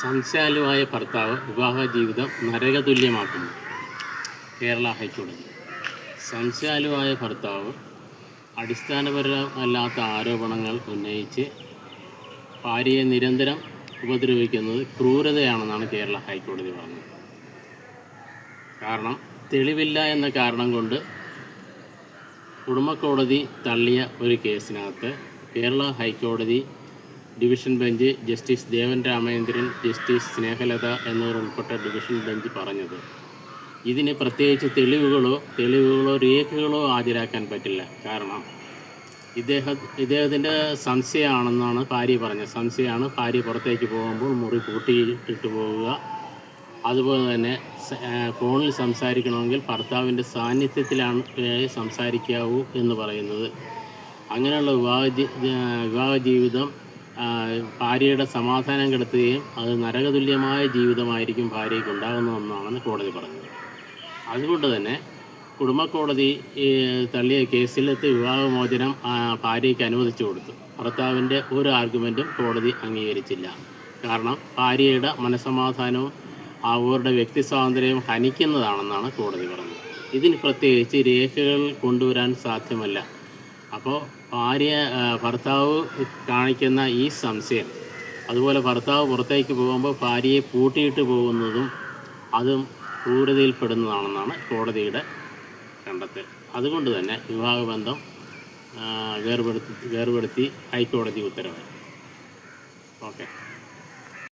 സംശയാലുവായ ഭർത്താവ് വിവാഹ ജീവിതം നരകതുല്യമാക്കുന്നു. കേരള ഹൈക്കോടതി. സംശയാലുവായ ഭർത്താവ് അടിസ്ഥാനപരമല്ലാത്ത ആരോപണങ്ങൾ ഉന്നയിച്ച് ഭാര്യയെ നിരന്തരം ഉപദ്രവിക്കുന്നത് ക്രൂരതയാണെന്നാണ് കേരള ഹൈക്കോടതി പറഞ്ഞത്. കാരണം തെളിവില്ല എന്ന കാരണം കൊണ്ട് കുടുംബക്കോടതി തള്ളിയ ഒരു കേസിനകത്ത് കേരള ഹൈക്കോടതി division bench justice Devan Ramendran justice Snehalatha എന്നിവർ ഉൾപ്പെട്ട ഡിവിഷൻ ബെഞ്ച് പറഞ്ഞത്. ഇതിന് പ്രത്യേകിച്ച് തെളിവുകളോ തെളിവുകളോ രേഖകളോ ഹാജരാക്കാൻ പറ്റില്ല. കാരണം ഇദ്ദേഹം ഇദ്ദേഹത്തിന്റെ സംശയമാണെന്നാണ് ഭാര്യ പറഞ്ഞത്. സംശയമാണ് ഭാര്യ പുറത്തേക്ക് പോകുമ്പോൾ മുറി കൂട്ടിയിട്ടിട്ട് പോവുക. അതുപോലെ തന്നെ ഫോണിൽ സംസാരിക്കണമെങ്കിൽ ഭർത്താവിന്റെ സാന്നിധ്യത്തിലാണ് സംസാരിക്കാവൂ എന്ന് പറയുന്നത്. അങ്ങനെയുള്ള വിവാഹ വിവാഹ ജീവിതം ഭാര്യയുടെ സമാധാനം കെടുത്തുകയും അത് നരകതുല്യമായ ജീവിതമായിരിക്കും ഭാര്യയ്ക്ക് ഉണ്ടാകുന്നതെന്നാണെന്ന് കോടതി പറഞ്ഞത് അതുകൊണ്ട് തന്നെ കുടുംബക്കോടതി തള്ളിയ കേസിലത്തെ വിവാഹമോചനം ഭാര്യയ്ക്ക് അനുവദിച്ചു കൊടുത്തു. ഭർത്താവിന്റെ ഒരു ആർഗ്യുമെന്റും കോടതി അംഗീകരിച്ചില്ല. കാരണം ഭാര്യയുടെ മനസമാധാനവും അവരുടെ വ്യക്തി സ്വാതന്ത്ര്യവും ഹനിക്കുന്നതാണെന്നാണ് കോടതി പറഞ്ഞത്. ഇതിന് പ്രത്യേകിച്ച് രേഖകൾ കൊണ്ടുവരാൻ സാധ്യമല്ല. അപ്പോൾ ഭാര്യ ഭർത്താവ് കാണിക്കുന്ന ഈ സംശയം. അതുപോലെ ഭർത്താവ് പുറത്തേക്ക് പോകുമ്പോൾ ഭാര്യയെ പൂട്ടിയിട്ട് പോകുന്നതും അതും ക്രൂരതയിൽപ്പെടുന്നതാണെന്നാണ് കോടതിയുടെ കണ്ടെത്തൽ. അതുകൊണ്ട് തന്നെ വിവാഹബന്ധം വേർപെടുത്തി വേർപെടുത്തി ഹൈക്കോടതി ഉത്തരവായി. ഓക്കെ.